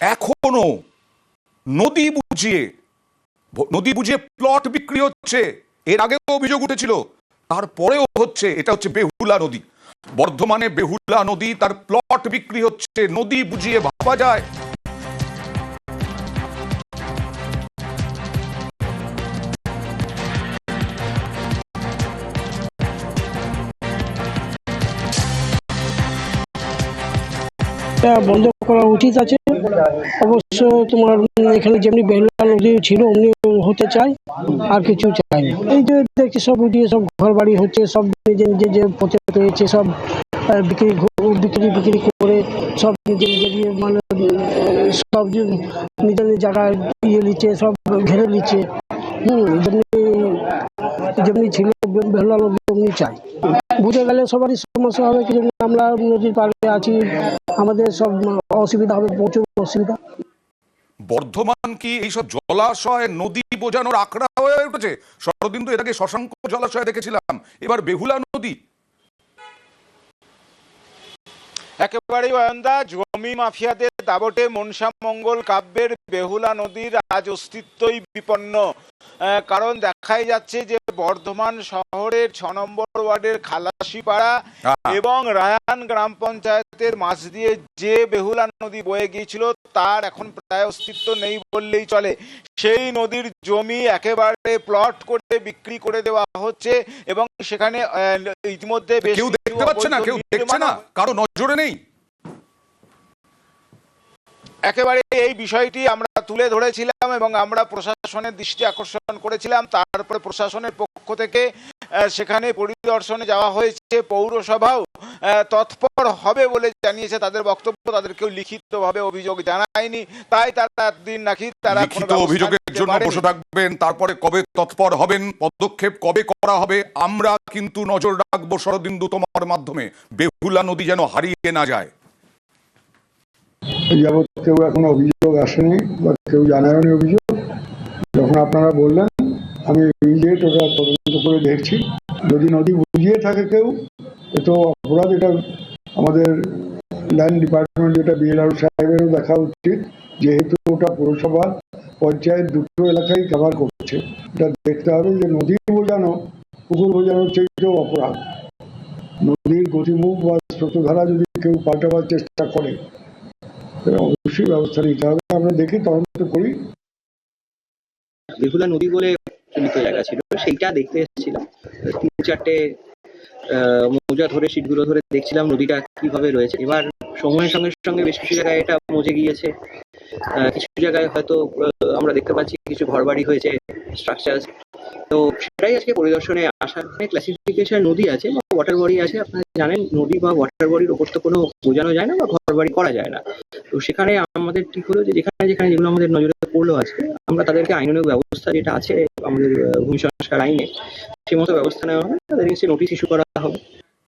এখনও নদী বুঝিয়ে নদী বুঝিয়ে প্লট বিক্রি হচ্ছে। এর আগেও অভিযোগ উঠেছিল, তারপরেও হচ্ছে, এটা হচ্ছে বেহুলা নদী। বর্ধমানে বেহুলা নদী তার প্লট বিক্রি হচ্ছে, নদী বুঝিয়ে ভাবা যায়। এটা বন্ধ করা উচিত আছে। অবশ্য তোমার এখানে যেমনি বেহুলা নদী ছিল, অমনি হতে চাই আর কিছু চাই না। এই যে দেখছি সব উঠিয়ে সব ঘর বাড়ি হচ্ছে, সব নিজে নিজে যে পথে রয়েছে, সব বিক্রি বিক্রি বিক্রি করে সব নিজে নিজে দিয়ে মানে সব নিজের জায়গায় ইয়ে নিচ্ছে, সব ঘেরে নিচ্ছে। হুম, যেমনি যেমনি ছিল বেহুলা নদী তেমনি চাই বুঝে গেলে সবারই সমস্যা হবে, কি আমরা নদীর পাড়ে আছি। আমাদের সব অসুবিধা হবে প্রচুর অসুবিধা। বর্ধমান কি এইসব জলাশয় নদী বোঝানোর আখড়া হয়ে উঠেছে? শরদিন তো আগে শশাঙ্ক জলাশয় দেখেছিলাম এবার বেহুলা নদী। একেবারেই অয়ন্দা জমি মাফিয়াদের দাবটে মনসা মঙ্গল কাব্যের বেহুলা নদীর আজ অস্তিত্বই বিপন্ন। আহ, কারণ দেখাই যাচ্ছে যে বর্ধমান শহরের ছ নম্বর ওয়ার্ডের খালাসিপাড়া এবং রায়ান গ্রাম পঞ্চায়েতের মাঝ দিয়ে যে বেহুলা নদী বয়ে গিয়েছিল তার এখন প্রায় অস্তিত্ব নেই বললেই চলে। সেই নদীর জমি একেবারে প্লট করে বিক্রি করে দেওয়া হচ্ছে এবং সেখানে ইতিমধ্যে কেউ দেখতে পাচ্ছে না কেউ দেখছে না কারও নজরে নেই। একেবারে এই বিষয়টি আমরা তুলে ধরেছিলাম এবং আমরা প্রশাসনের দৃষ্টি আকর্ষণ করেছিলাম। তারপরে প্রশাসনের পক্ষ থেকে সেখানে পরিদর্শনে যাওয়া হয়েছে পৌরসভাও আহ, তৎপর হবে বলে জানিয়েছে তাদের বক্তব্য তাদের কেউ লিখিতভাবে অভিযোগ জানায়নি। তাই তারা দিন নাকি তারা লিখিত অভিযোগের জন্য বসে থাকবেন তারপরে কবে তৎপর হবেন পদক্ষেপ কবে করা হবে আমরা কিন্তু নজর রাখব শরদিন্দু তোমার মাধ্যমে। বেহুলা নদী যেন হারিয়ে না যায়। এই যাবৎ কেউ এখনও অভিযোগ আসেনি বা কেউ জানায়নি অভিযোগ। যখন আপনারা বললেন আমি ইমিডিয়েট ওটা তদন্ত করে দেখছি। যদি নদী বুঝিয়ে থাকে কেউ, এ তো অপরাধ, এটা আমাদের ল্যান্ড ডিপার্টমেন্ট যেটা বিএলআর সাহেবেরও দেখা উচিত, যেহেতু ওটা পৌরসভা, পঞ্চায়েত দুটো এলাকায় কভার করছে। এটা দেখতে হবে যে নদী বোঝানো, পুকুর বোঝানোর চেয়েও অপরাধ। নদীর গতিমুখ বা স্রোতধারা যদি কেউ পাল্টাবার চেষ্টা করে অবশ্যই ব্যবস্থা নিতে হবে। আমরা দেখি তদন্ত করি। বেহুলা নদী বলে চিহ্নিত জায়গা ছিল, সেইটা দেখতে এসেছিলাম। তিন চারটে মৌজা ধরে, সিটগুলো ধরে দেখছিলাম নদীটা কীভাবে রয়েছে। এবার সময়ের সঙ্গে সঙ্গে বেশ কিছু জায়গায় এটা মজে গিয়েছে। কিছু জায়গায় হয়তো আমরা দেখতে পাচ্ছি কিছু ঘরবাড়ি হয়েছে স্ট্রাকচার তো সেটাই আজকে পরিদর্শনে আসা। ক্লাসিফিকেশন নদী আছে বা ওয়াটার বডি আছে, আপনারা জানেন, নদী বা ওয়াটার বডির ওপর তো কোনো বোঝানো যায় না বা ঘরবাড়ি করা যায় না। তো সেখানে আমাদের ঠিক হলো যে যেখানে যেখানে যেগুলো আমাদের নজরে পড়ল আজকে, আমরা তাদেরকে আইনানুগ ব্যবস্থা যেটা আছে আমাদের ভূমি সংস্কার আইনে, সেই মতো ব্যবস্থা নেওয়া হবে। তাদের কাছে নোটিশ ইস্যু করা হবে।